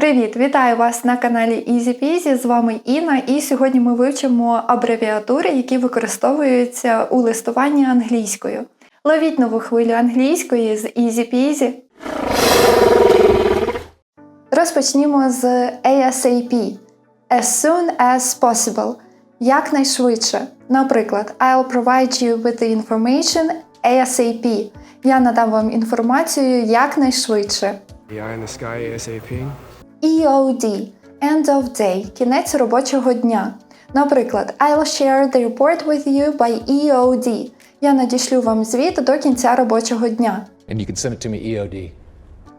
Привіт! Вітаю вас на каналі Easy Peasy. З вами Інна, і сьогодні ми вивчимо абревіатури, які використовуються у листуванні англійською. Ловіть нову хвилю англійської з Easy Peasy. Розпочнімо з ASAP. As soon as possible. Якнайшвидше. Наприклад, I'll provide you with the information ASAP. Я надам вам інформацію якнайшвидше. The eye in the sky ASAP. EOD – End of Day – кінець робочого дня. Наприклад, I'll share the report with you by EOD. Я надішлю вам звіт до кінця робочого дня. And you can send it to me EOD.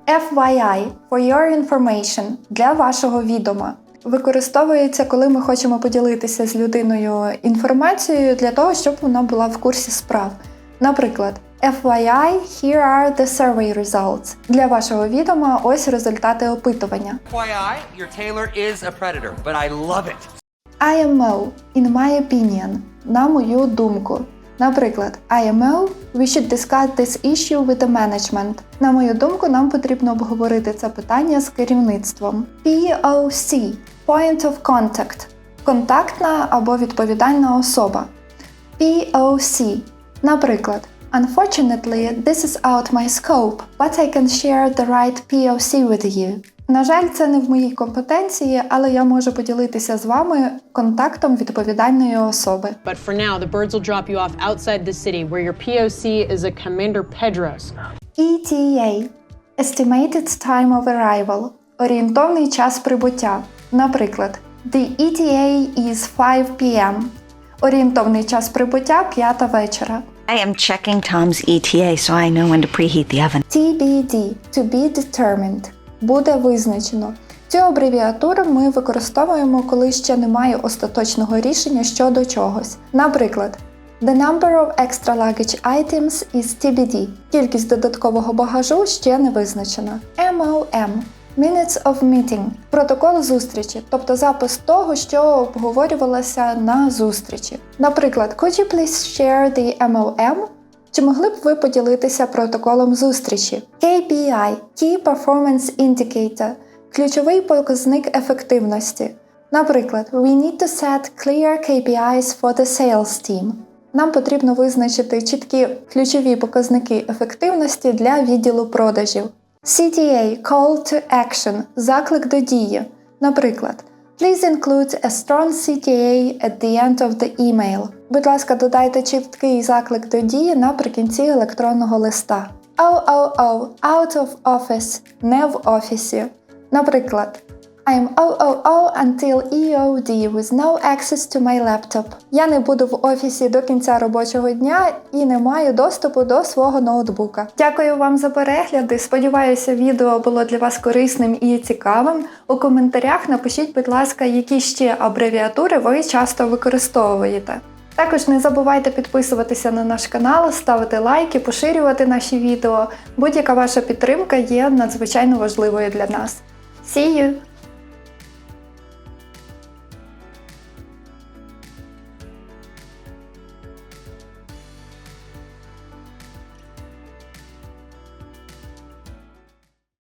FYI – For your information – для вашого відома. Використовується, коли ми хочемо поділитися з людиною інформацією для того, щоб вона була в курсі справ. Наприклад, FYI – Here are the survey results. Для вашого відома ось результати опитування. FYI, your tailor is a predator, but I love it. IMO – in my opinion, на мою думку. Наприклад, IMO – we should discuss this issue with the management. На мою думку, нам потрібно обговорити це питання з керівництвом. POC – Point of Contact – контактна або відповідальна особа. POC – наприклад, Unfortunately, this is out my scope, but I can share the right POC with you. На жаль, це не в моїй компетенції, але я можу поділитися з вами контактом відповідальної особи. But for now, the birds will drop you off outside the city where your POC is a Commander Pedros. ETA – Estimated Time of Arrival – орієнтовний час прибуття. Наприклад, The ETA is 5 p.m. Орієнтовний час прибуття 5 вечора. I am checking Tom's ETA so I know when to preheat the oven. TBD – To be determined – буде визначено. Цю абревіатуру ми використовуємо, коли ще немає остаточного рішення щодо чогось. Наприклад, The number of extra luggage items is TBD. Кількість додаткового багажу ще не визначена. MOM – Minutes of Meeting – протокол зустрічі, тобто запис того, що обговорювалося на зустрічі. Наприклад, Could you please share the MOM? Чи могли б ви поділитися протоколом зустрічі? KPI – Key Performance Indicator – ключовий показник ефективності. Наприклад, We need to set clear KPIs for the sales team. Нам потрібно визначити чіткі ключові показники ефективності для відділу продажів. CTA – Call to Action – заклик до дії. Наприклад, Please include a strong CTA at the end of the email. Будь ласка, додайте чіткий заклик до дії наприкінці електронного листа. OOO – Out of Office – не в офісі. Наприклад, I'm OOO until EOD with no access to my laptop. Я не буду в офісі до кінця робочого дня і не маю доступу до свого ноутбука. Дякую вам за перегляди. Сподіваюся, відео було для вас корисним і цікавим. У коментарях напишіть, будь ласка, які ще абревіатури ви часто використовуєте. Також не забувайте підписуватися на наш канал, ставити лайки, поширювати наші відео. Будь-яка ваша підтримка є надзвичайно важливою для нас. See you!